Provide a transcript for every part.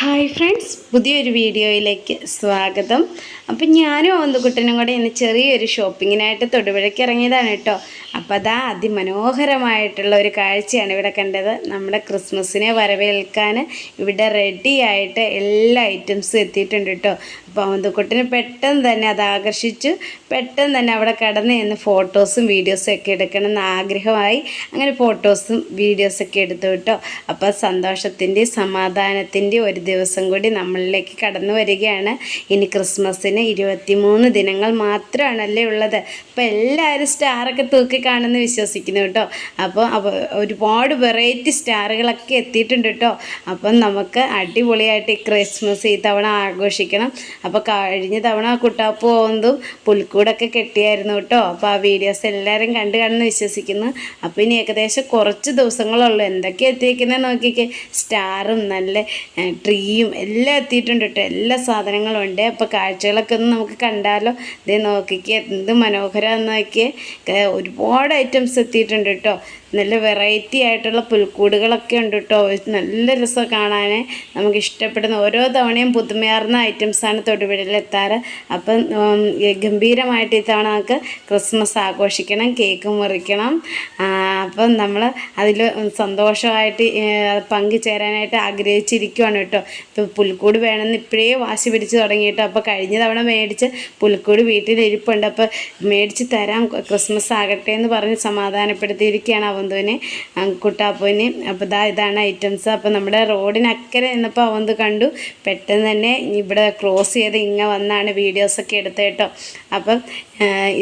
Hi friends പുതിയൊരു വീഡിയോയിലേക്ക് സ്വാഗതം. അപ്പം ഞാനും അവന്തുകുട്ടനും കൂടെ ഇന്ന് ചെറിയൊരു ഷോപ്പിങ്ങിനായിട്ട് തൊടുപുഴയ്ക്ക് ഇറങ്ങിയതാണ് കേട്ടോ. അപ്പോൾ അതാ അതിമനോഹരമായിട്ടുള്ള ഒരു കാഴ്ചയാണ് ഇവിടെ കണ്ടത്. നമ്മുടെ ക്രിസ്മസിനെ വരവേൽക്കാൻ ഇവിടെ റെഡി ആയിട്ട് എല്ലാ ഐറ്റംസും എത്തിയിട്ടുണ്ട് കേട്ടോ. അപ്പോൾ അവന്തുകുട്ടന് പെട്ടെന്ന് തന്നെ അത് ആകർഷിച്ചു. പെട്ടെന്ന് തന്നെ അവിടെ കടന്ന് നിന്ന് ഫോട്ടോസും വീഡിയോസും ഒക്കെ എടുക്കണം എന്ന് ആഗ്രഹമായി. അങ്ങനെ ഫോട്ടോസും വീഡിയോസൊക്കെ എടുത്തു കേട്ടോ. അപ്പോൾ സന്തോഷത്തിന്റെയും സമാധാനത്തിന്റെയും ഒരു ദിവസം കൂടി നമ്മളിലേക്ക് കടന്നു വരികയാണ്. ഇനി ക്രിസ്മസിന് ഇരുപത്തിമൂന്ന് ദിനങ്ങൾ മാത്രമാണല്ലേ ഉള്ളത്. അപ്പോൾ എല്ലാവരും സ്റ്റാറൊക്കെ തൂക്കി കാണുമെന്ന് വിശ്വസിക്കുന്നു കേട്ടോ. അപ്പോൾ ഒരുപാട് വെറൈറ്റി സ്റ്റാറുകളൊക്കെ എത്തിയിട്ടുണ്ട് കേട്ടോ. അപ്പം നമുക്ക് അടിപൊളിയായിട്ട് ഈ ക്രിസ്മസ് ഈ തവണ ആഘോഷിക്കണം. അപ്പോൾ കഴിഞ്ഞ തവണ കുട്ടാപ്പ് പോകുന്നതും പുൽക്കൂടൊക്കെ കെട്ടിയായിരുന്നു കേട്ടോ. അപ്പോൾ ആ വീഡിയോസ് എല്ലാവരും കണ്ടു കാണുമെന്ന് വിശ്വസിക്കുന്നു. അപ്പോൾ ഇനി ഏകദേശം കുറച്ച് ദിവസങ്ങളുള്ളൂ എന്തൊക്കെ എത്തിയിരിക്കുന്നത് നോക്കിക്കേ. സ്റ്റാറും നല്ല ട്രീയും എല്ലാം എത്തിയിട്ടുണ്ട് കേട്ടോ എല്ലാ സാധനങ്ങളും ഉണ്ട്. അപ്പോൾ കാഴ്ചകളൊക്കെ ഒന്ന് നമുക്ക് കണ്ടാലോ? ഇതേ നോക്കിക്കുക എന്ത് മനോഹരമാണെന്ന് നോക്കിയേ. ഒരുപാട് ഐറ്റംസ് എത്തിയിട്ടുണ്ട് കേട്ടോ നല്ല വെറൈറ്റി ആയിട്ടുള്ള പുൽക്കൂടുകളൊക്കെ ഉണ്ട് കേട്ടോ നല്ല രസം കാണാൻ നമുക്ക് ഇഷ്ടപ്പെടുന്ന ഓരോ തവണയും പുതുമയാർന്ന ഐറ്റംസാണ് തൊടുപുഴയിൽ എത്താറ് അപ്പം ഗംഭീരമായിട്ട് ഇത്തവണ നമുക്ക് ക്രിസ്മസ് ആഘോഷിക്കണം കേക്ക് മുറിക്കണം. അപ്പം നമ്മൾ അതിൽ സന്തോഷമായിട്ട് പങ്കുചേരാനായിട്ട് ആഗ്രഹിച്ചിരിക്കുവാണ് കേട്ടോ. ഇപ്പോൾ പുൽക്കൂട് വേണമെന്ന് ഇപ്പോഴേ വാശി പിടിച്ച് തുടങ്ങി കേട്ടോ അപ്പോൾ കഴിഞ്ഞ തവണ മേടിച്ച് പുൽക്കൂട് വീട്ടിലിരിപ്പുണ്ട്. അപ്പോൾ മേടിച്ച് തരാം ക്രിസ്മസ് ആകട്ടെ എന്ന് പറഞ്ഞ് സമാധാനപ്പെടുത്തിയിരിക്കുകയാണ് അവന്തുവിനെ കുട്ടാപ്പുവിനെ. അപ്പോൾ ഇതാ ഇതാണ് ഐറ്റംസ്. അപ്പോൾ നമ്മുടെ റോഡിനക്കരെ നിന്നപ്പോൾ അവന്ത് കണ്ടു. പെട്ടെന്ന് തന്നെ ഇവിടെ ക്രോസ് ചെയ്ത് ഇങ്ങ വന്നാണ് വീഡിയോസൊക്കെ എടുത്തത് കേട്ടോ. അപ്പം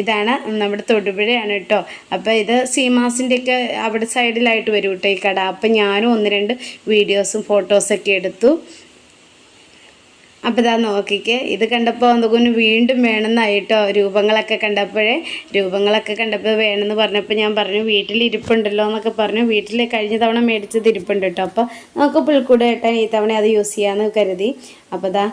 ഇതാണ് നമ്മുടെ തൊടുപുഴയാണ് കേട്ടോ. അപ്പോൾ ഇത് സീമാസിന്റെയൊക്കെ അവിടെ സൈഡിലായിട്ട് വരും കേട്ടോ ഈ കട. അപ്പം ഞാനും ഒന്ന് രണ്ട് വീഡിയോസും ഫോട്ടോസൊക്കെ എടുത്തു. അപ്പോൾ ഇതാ നോക്കിക്ക് ഇത് കണ്ടപ്പോൾ എന്തൊക്കെ വീണ്ടും വേണമെന്നായിട്ടോ രൂപങ്ങളൊക്കെ കണ്ടപ്പോഴേ രൂപങ്ങളൊക്കെ കണ്ടപ്പോൾ വേണമെന്ന് പറഞ്ഞപ്പോൾ ഞാൻ പറഞ്ഞു വീട്ടിൽ ഇരിപ്പുണ്ടല്ലോ എന്നൊക്കെ പറഞ്ഞു. വീട്ടിൽ കഴിഞ്ഞ തവണ മേടിച്ചത് ഇരിപ്പുണ്ട് കേട്ടോ അപ്പോൾ നമുക്ക് പുൽക്കൂട് കെട്ടാൻ ഈ തവണ അത് യൂസ് ചെയ്യാമെന്ന് കരുതി. അപ്പോൾ ഇതാ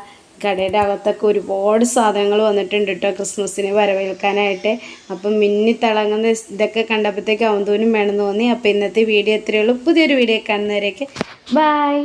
കടയുടെ അകത്തൊക്കെ ഒരുപാട് സാധനങ്ങൾ വന്നിട്ടുണ്ട് കേട്ടോ ക്രിസ്മസിന് വരവേൽക്കാനായിട്ട്. അപ്പം മിന്നി തിളങ്ങുന്ന ഇതൊക്കെ കണ്ടപ്പോഴത്തേക്ക് അവന്തോനും വേണമെന്ന് തോന്നി. അപ്പോൾ ഇന്നത്തെ വീഡിയോ എത്രയുള്ളൂ പുതിയൊരു വീഡിയോ കാണുന്നവരേക്ക് ബായ്